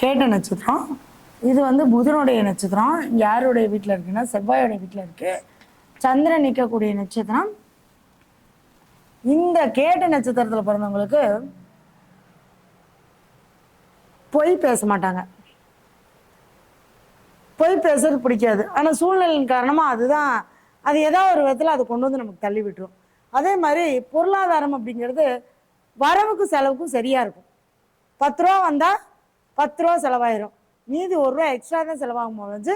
கேட்ட நட்சத்திரம் இது வந்து புதனுடைய நட்சத்திரம் யாருடைய வீட்டில் இருக்குன்னா செவ்வாயோடைய வீட்டில் இருக்கு. சந்திரன் நிற்கக்கூடிய நட்சத்திரம். இந்த கேட்ட நட்சத்திரத்தில் பிறந்தவங்களுக்கு பொய் பேச மாட்டாங்க. பொய் பேசுறது பிடிக்காது. ஆனால் சூழ்நிலையின் காரணமாக அதுதான் அது ஏதோ ஒரு விதத்தில் அது கொண்டு வந்து நமக்கு தள்ளி விட்டுரும். அதே மாதிரி பொருளாதாரம் அப்படிங்கிறது வரவுக்கு செலவுக்கும் சரியாக இருக்கும். பத்து ரூபா வந்தால் பத்து ரூபா செலவாயிரும். மீதி ஒரு ரூபா எக்ஸ்ட்ரா தான் செலவாகும் போது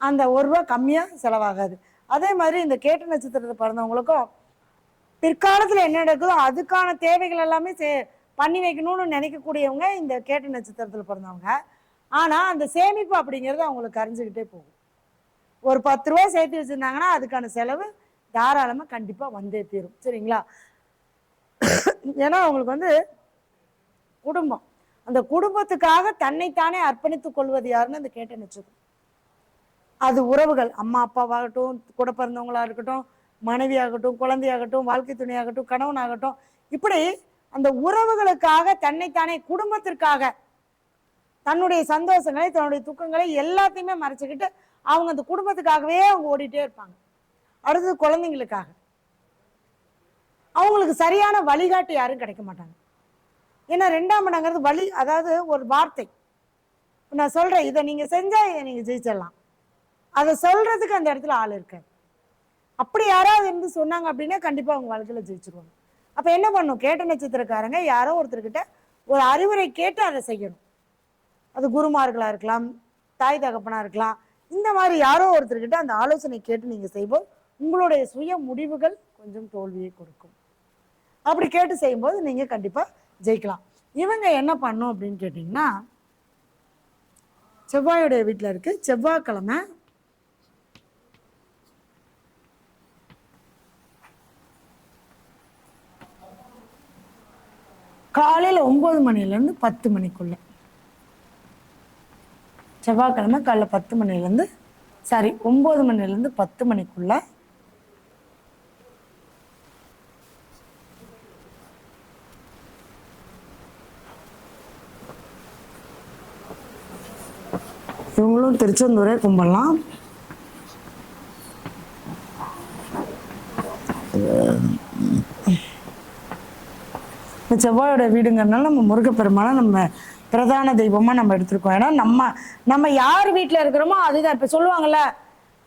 அந்த ஒரு ரூபா கம்மியாக செலவாகாது. அதே மாதிரி இந்த கேட்ட நட்சத்திரத்தை பிறந்தவங்களுக்கும் பிற்காலத்தில் என்ன நடக்குதோ அதுக்கான தேவைகள் எல்லாமே சே பண்ணி வைக்கணும்னு நினைக்கக்கூடியவங்க இந்த கேட்ட நட்சத்திரத்தில் பிறந்தவங்க. ஆனால் அந்த சேமிப்பு அப்படிங்கிறது அவங்களுக்கு கரைஞ்சிக்கிட்டே போகும். ஒரு பத்து ரூபா சேர்த்து வச்சுருந்தாங்கன்னா அதுக்கான செலவு தாராளமாக கண்டிப்பாக வந்தே தீரும். சரிங்களா? ஏன்னா அவங்களுக்கு வந்து குடும்பம். அந்த குடும்பத்துக்காக தன்னைத்தானே அர்ப்பணித்துக் கொள்வது யாருன்னு அந்த கேட்ட நட்சத்திரம் அது உறவுகள். அம்மா அப்பாவாகட்டும் கூட பிறந்தவங்களா இருக்கட்டும் மனைவியாகட்டும் குழந்தையாகட்டும் வாழ்க்கை துணையாகட்டும் கணவனாகட்டும். இப்படி அந்த உறவுகளுக்காக தன்னைத்தானே குடும்பத்திற்காக தன்னுடைய சந்தோஷங்களை தன்னுடைய துக்கங்களை எல்லாத்தையுமே மறைச்சிக்கிட்டு அவங்க அந்த குடும்பத்துக்காகவே அவங்க ஓடிட்டே இருப்பாங்க. அடுத்தது குழந்தைங்களுக்காக. அவங்களுக்கு சரியான வழிகாட்டு யாரும் கிடைக்க மாட்டாங்க. ஏன்னா ரெண்டாம் இடங்கிறது வழி அதாவது ஒரு வார்த்தை. நான் சொல்கிறேன் இதை நீங்கள் செஞ்சால் இதை நீங்கள் ஜெயிச்சிடலாம். அதை சொல்கிறதுக்கு அந்த இடத்துல ஆள் இருக்காது அப்படி யாராவது இருந்து சொன்னாங்க அப்படின்னா கண்டிப்பாக அவங்க வாழ்க்கையில் ஜெயிச்சிருவாங்க. அப்போ என்ன பண்ணும்? கேட்ட நட்சத்திரக்காரங்க யாரோ ஒருத்தர்கிட்ட ஒரு அறிவுரை கேட்டு அதை செய்யணும். அது குருமார்களாக இருக்கலாம் தாய் தகப்பனாக இருக்கலாம் இந்த மாதிரி யாரோ ஒருத்தர்கிட்ட அந்த ஆலோசனை கேட்டு நீங்கள் செய்வோம் உங்களுடைய சுய முடிவுகள் கொஞ்சம் தோல்வியை கொடுக்கும். அப்படி கேட்டு செய்யும்போது நீங்கள் கண்டிப்பாக ஜெயிக்கலாம். இவங்க என்ன பண்ணும் அப்படின்னு கேட்டிங்கன்னா செவ்வாயுடைய வீட்டில் இருக்கு. செவ்வாய்க்கிழமை காலையில் ஒம்பது மணிலேருந்து பத்து மணிக்குள்ள. செவ்வாய்க்கிழமை காலைல பத்து மணிலேருந்து சாரி ஒம்பது மணிலேருந்து பத்து மணிக்குள்ள இவங்களும் திருச்செந்தூரே கும்பிடலாம். இந்த செவ்வாயோட வீடுங்கிறனால நம்ம முருகப்பெருமானை நம்ம பிரதான தெய்வமாக நம்ம எடுத்திருக்கோம். ஏன்னா நம்ம நம்ம யார் வீட்டில் இருக்கிறோமோ அதுதான். இப்போ சொல்லுவாங்கல்ல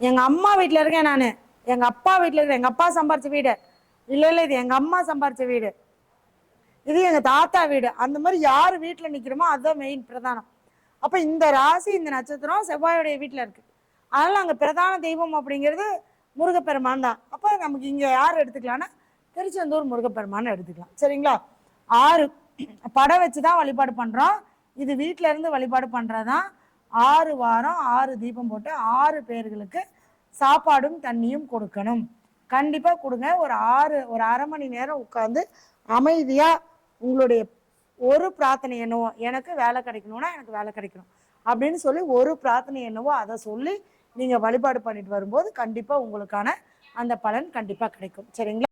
எங்கள் அம்மா வீட்டில் இருக்கேன் நான். எங்கள் அப்பா வீட்டில் இருக்கேன். எங்கள் அப்பா சம்பாரிச்ச வீடு. இல்லை இல்லை இது எங்கள் அம்மா சம்பாரிச்ச வீடு. இது எங்கள் தாத்தா வீடு. அந்த மாதிரி யார் வீட்டில் நிற்கிறோமோ அதுதான் மெயின் பிரதானம். அப்போ இந்த ராசி இந்த நட்சத்திரம் செவ்வாயோடைய வீட்டில் இருக்கு. அதனால் அங்கே பிரதான தெய்வம் அப்படிங்கிறது முருகப்பெருமான் தான். அப்போ நமக்கு இங்கே யார் எடுத்துக்கலாம்னா திருச்செந்தூர் முருகப்பெருமான் எடுத்துக்கலாம். சரிங்களா? ஆறு. படம் வச்சு தான் வழிபாடு பண்ணுறோம் இது வீட்டில இருந்து வழிபாடு பண்ணுறதான் ஆறு வாரம் ஆறு தீபம் போட்டு ஆறு பேர்களுக்கு சாப்பாடும் தண்ணியும் கொடுக்கணும். கண்டிப்பாக கொடுங்க. ஒரு ஆறு ஒரு அரை மணி நேரம் உட்காந்து அமைதியாக உங்களுடைய ஒரு பிரார்த்தனை என்னவோ எனக்கு வேலை கிடைக்கணும்னா எனக்கு வேலை கிடைக்கணும். அப்படின்னு சொல்லி ஒரு பிரார்த்தனை என்னவோ அதை சொல்லி நீங்கள் வழிபாடு பண்ணிட்டு வரும்போது கண்டிப்பாக உங்களுக்கான அந்த பலன் கண்டிப்பாக கிடைக்கும். சரிங்களா?